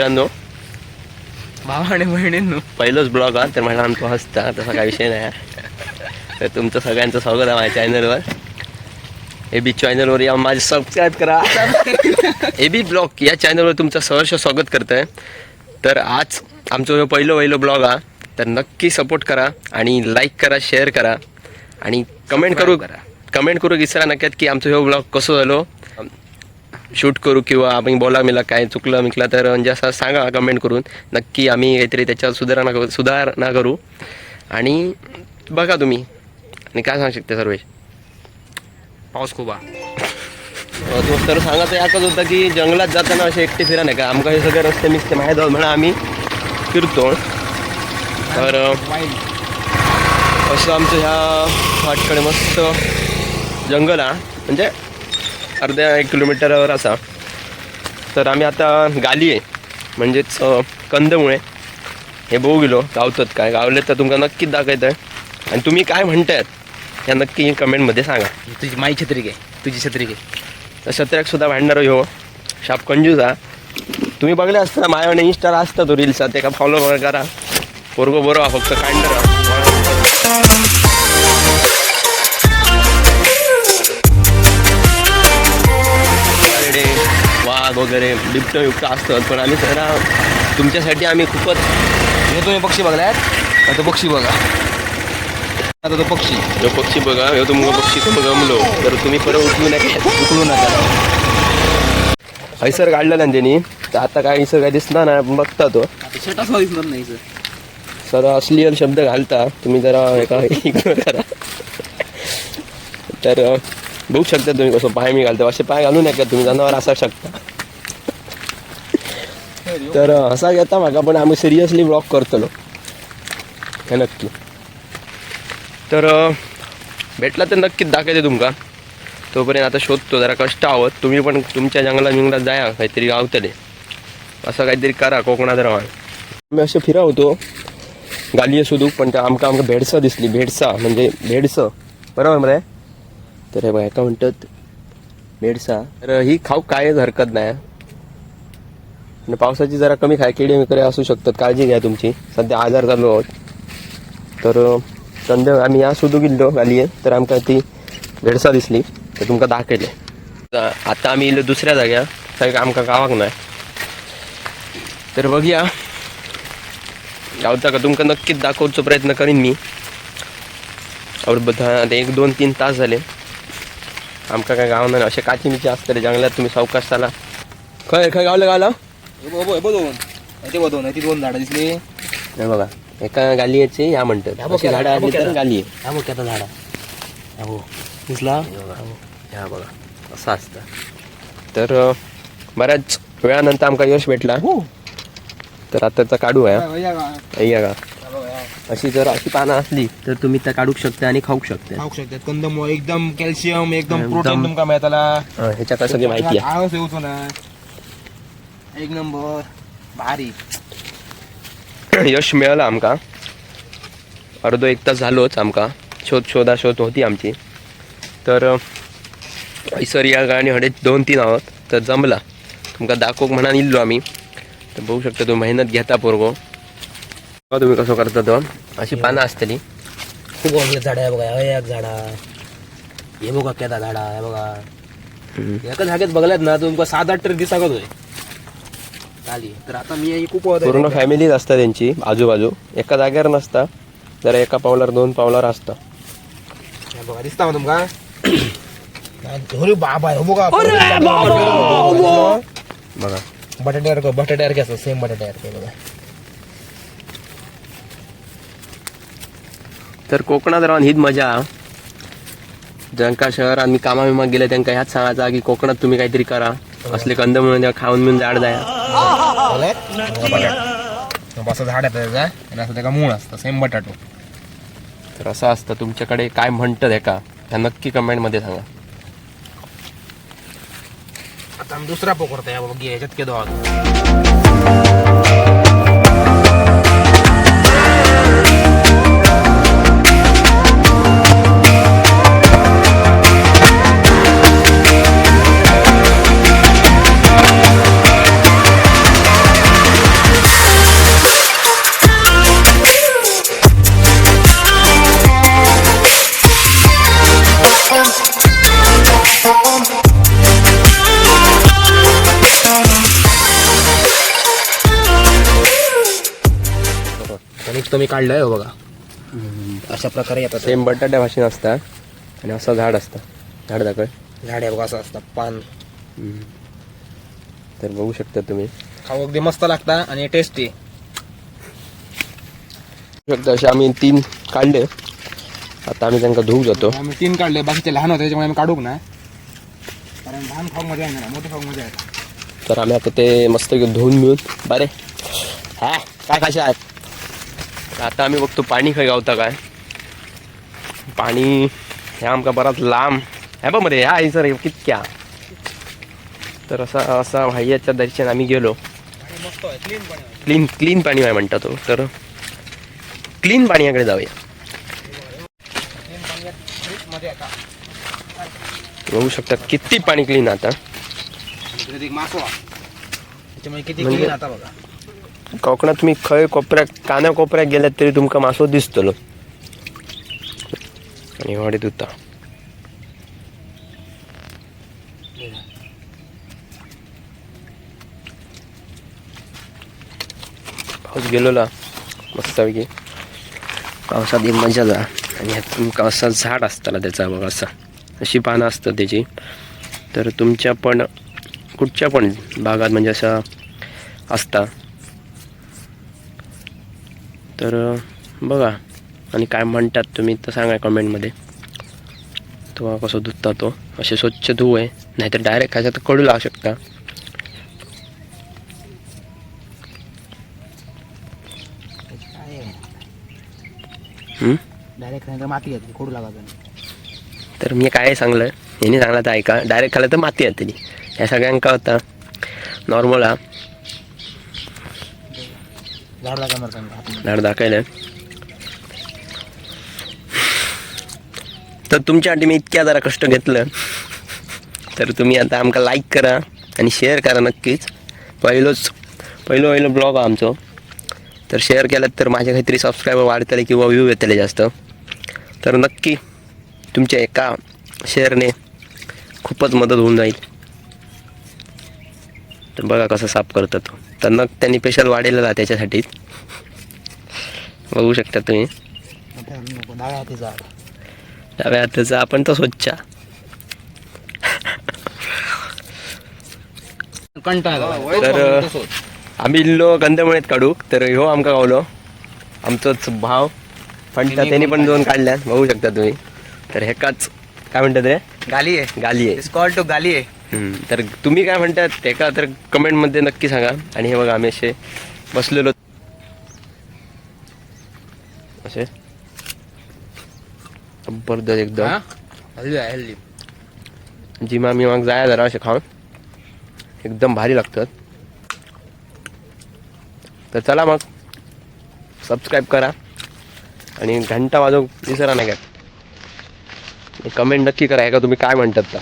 तर मित्रांनो भावा आणि बहिणींनो. पहिलंच ब्लॉग हा तर मला तो हसता तसा काही विषय नाही. तर तुमचं सगळ्यांचं स्वागत आहे माझ्या चॅनलवर ए बी चॅनलवर या माझे सबस्क्राईब करा. ए बी ब्लॉग या चॅनलवर तुमचं सहर्ष स्वागत करतं आहे तर आज आमचं जो पहिलं पहिलं ब्लॉग हा तर नक्की सपोर्ट करा आणि लाईक करा शेअर करा. आणि कमेंट करू करा. कमेंट करू विसरा नक्यात की आमचं हे ब्लॉग कसं झालो शूट करू किंवा आम्ही बोला मिला काय चुकलं मिकलं तर म्हणजे असं सांगा कमेंट करून. नक्की आम्ही काहीतरी त्याच्यावर सुधारणा करू सुधारणा करू. आणि बघा तुम्ही. आणि काय सांगू शकते सर्वेश? पाऊस खूप तर सांगायचं याकच होतं की जंगलात जाताना असे एकटे फिरा नाही का आमका हे सगळे रस्ते मिसते माहीत आहोत म्हणून आम्ही फिरतो. तर असं आमचं ह्या फाटकडे मस्त जंगल हा म्हणजे अर्ध्या एक किलोमीटरवर असा. तर आम्ही आता गाली आहे. म्हणजेच कंदमुळे. हे बघू गेलो गावतात काय. गावले तर तुमका नक्कीच दाखवत आहे आणि तुम्ही काय म्हणतायत या नक्की कमेंटमध्ये सांगा. तुझी माई छत्री घे. तुझी छत्री घे. तर सत्र्याक सुद्धा भांडणार ह्यो शाप कंजूस. हा तुम्ही बघले असता माझ्या इंस्टाला असता तो रील्स ते का फॉलो करा. पोरगो बरो हा फक्त कांडर वाघ वगैरे बिबट युक्त असतात. पण आम्ही जरा तुमच्यासाठी आम्ही खूपच हे तुम्ही पक्षी बघलात आता तो पक्षी बघा. आता तो पक्षी. ह्यो पक्षी बघा ह्यो तुमका पक्षी तुम्ही गमलो तर तुम्ही परत उचलू नका. उकळू नका. हैसर काढला ना त्यांनी. तर आता काय हैसर काय दिसणार नाही पण बघता तो. आता शेटा दिसणार नाही सर. सर असलियल शब्द घालता. तुम्ही जरा एका इग्नोर करा. तर बघू शकता तुम्ही कसं पाय मी घालता. असे पाय घालू नका. तुम्ही जनावर असा शकता. तर असा घेता म्हाका पण आम्ही सिरियसली ब्लॉक करतलो. हे नक्की. तर भेटला तर नक्कीच दाखवते तुमका. तोपर्यंत आता शोधतो जरा कष्ट आहोत तुम्ही पण तुमच्या जंगलात मिंगलात जाया काहीतरी गावतले. असं काहीतरी करा कोकणात राहा. आम्ही असे फिरावतो गालिये सोदूक पण त्या आमकां आमकां भेडसं दिसली. भेडसा म्हणजे भेडसं. बरोबर मरे तर हे बघा म्हणतात भेडसा. तर ही खाऊ कायच हरकत नाही. आणि पावसाची जरा कमी खाय किडे वगैरे असू शकतात. काळजी घ्या तुमची. सध्या आजार चालू आहोत. तर संध्या आम्ही या सोदू गेल्लो गालये तर आमकां ती भेडसा दिसली. तर तुमकां दाखयले. आता आम्ही इल्लो दुसऱ्या जाग्यार. थंय आमकां गावाक नाही तर बघया. गावता का तुमकां नक्कीच दाखवचो प्रयत्न करीन मी. और बधा आता एक दोन तीन तास झाले. आमकां काय गावना असे काची मिची असतले जंगलात तुम्ही सावकाश चाला. खय खय गावलं गावला? दोन ते दोन ती दोन झाडं दिसली नाही बघा एका गालियेचे या म्हणतात अशी झाडं आली तर गालिये हा बघ आता झाडा हो दिसला या बघा असं असतं तर बऱ्याच वेळानंतर आमका यश भेटला तर आताचा काढू आहे का अशी जर अशी पानं असली तर तुम्ही त्या काढू शकता आणि खाऊ शकता खाऊ शकतात कंदमुळ एकदम कॅल्शियम एकदम. प्रोटीन तुमका मेळताला ह्याच्यात सगळी माहिती आहे एक नंबर. भारी. यश मिळालं आमका. अर्धो एक तास झालोच आमका. शोध शोधा शोध होती आमची. तर हैसर या गाणी हडे दोन तीन आहोत. तर जमला. तुमका दाखवूक म्हणून इल्लो आम्ही. तर बघू शकता तुम्ही मेहनत घेता पोरगो. बघा तुम्ही कसं करता तो? अशी पानं असतली. खूप झाडा आहे बघा. एक झाडा हे बघा केदा झाडा हे बघा. एका जागेत बघल्यात ना तुमका सात आठ तरी दिसाकच होय. चाली तर आता मी ही खूप पूर्ण फॅमिलीच असता त्यांची आजूबाजू. एका जाग्यावर नसता जरा एका पावलावर दोन पावलावर असता. बघा दिसता मग तुमका? अरे बाबा हे बघा बघा बटाट्यावर बटाट्यावर घ्यायचं सेम बटाट्यावर बघा. तर कोकणात राहून हीच मजा. ज्यांका शहरात मी कामा विमा गेले त्यांना ह्याच सांगायचा की कोकणात तुम्ही काहीतरी करा. असले कंद म्हणून खाऊन मिळून जाड जाया असं झाड आहे त्याचा आणि असं त्याचा मूळ असतं सेम बटाटो. तर असं असतं तुमच्याकडे काय म्हणतं का ह्या नक्की कमेंटमध्ये सांगा. आता आम्ही दुसरा पोकरतो या बघ याच्यात केदो आहोत मस्त मी काढलंय हो बघा. अशा प्रकारे येतात. सेम बटाट्या भाषेन असता आणि असं झाड असतं. झाड दाखव झाड आहे बघा असं असतं. पान. तर बघू शकता तुम्ही. खाऊ अगदी मस्त लागता आणि टेस्टी शकता असे आम्ही तीन काढले. आता आम्ही त्यांना धुवू जातो. आम्ही तीन काढले. बाकीचे लहान होते त्याच्यामुळे आम्ही काढूक नाही कारण लहान खाऊ मजा आहे ना मोठे खाऊ मजा आहे तर आम्ही आता ते मस्त धुवून मिळून बरे. हा काय कशा आहेत आता आम्ही बघतो पाणी खय गावता काय. पाणी हे आमका बराच लांब. ह्या बघमध्ये ह्या सर कितक्या. तर असा असा भाईयाच्या दर्शन आम्ही गेलो. क्लीन क्लीन पाणी आहे म्हणता तो. तर क्लीन पाण्याकडे जाऊया. बघू शकता किती पाणी क्लीन आता. किती म्हणजे- क्लीन आता बघा. कोकणात तुम्ही खंय कोपऱ्याक कान्या कोपऱ्याक गेल्यात तरी तुमकां मासो दिसतलो. आणि वाडीत पावस पाऊस मस्त पैकी पावसात एक मजा जा आणि तुमकां तुमका असा झाड असताना त्याचा बघा असा अशी पानं असतात त्याची. तर तुमच्या पण कुठच्या पण भागात म्हणजे असं असता. तर बघा. आणि काय म्हणतात तुम्ही तर सांगा कमेंटमध्ये. तो कसं धुता तो. असे स्वच्छ धुव आहे. नाहीतर डायरेक्ट खायचा तर कडू लागू शकता? डायरेक्ट माती येते लागायचं तर मी काय सांगलं? यांनी सांगलं तर ऐका. डायरेक्ट खाल्लं तर माती येते ह्या सगळ्यांका होता. नॉर्मल हा. झाड दाखायला दाखवलं तर तुमच्यासाठी मी इतक्या जरा कष्ट घेतलं. तर तुम्ही आता आमका लाईक करा आणि शेअर करा नक्कीच. पहिलोच पहिलो पहिलो ब्लॉग हा आमचो. तर शेअर केलं तर माझे काहीतरी सबस्क्रायबर वाढतले किंवा व्ह्यू येतले जास्त. तर नक्की तुमच्या एका शेअरने खूपच मदत होऊन जाईल. तर बघा कसं साफ करतो तो तर नग त्यांनी स्पेशल वाढलेला त्याच्यासाठी. बघू शकता तुम्ही. डाव्या हाताचा आपण तो स्वच्छ. तर आम्ही इल्लो गंधमुळेत काढू. तर ह्यो आमका गावलो. आमचोच भाव फंटा त्यांनी पण दोन काढल्यात. बघू शकता तुम्ही. तर हेकाच काय म्हणतात रे? गाली आहे. गाली आहे. कॉल टू गाली आहे. तर तुम्ही काय म्हणतात एका तर कमेंटमध्ये नक्की सांगा. आणि हे बघा आम्ही असे बसलेलो. असे. जबरदस्त एकदम. हल्ली आहे हल्ली. जिमा मी मग जाया जरा असे खाऊन. एकदम भारी लागतात. तर चला मग सबस्क्राईब करा. आणि घंटा वाजव विसरा नाही काय. कमेंट नक्की करा का तुम्ही काय म्हणतात का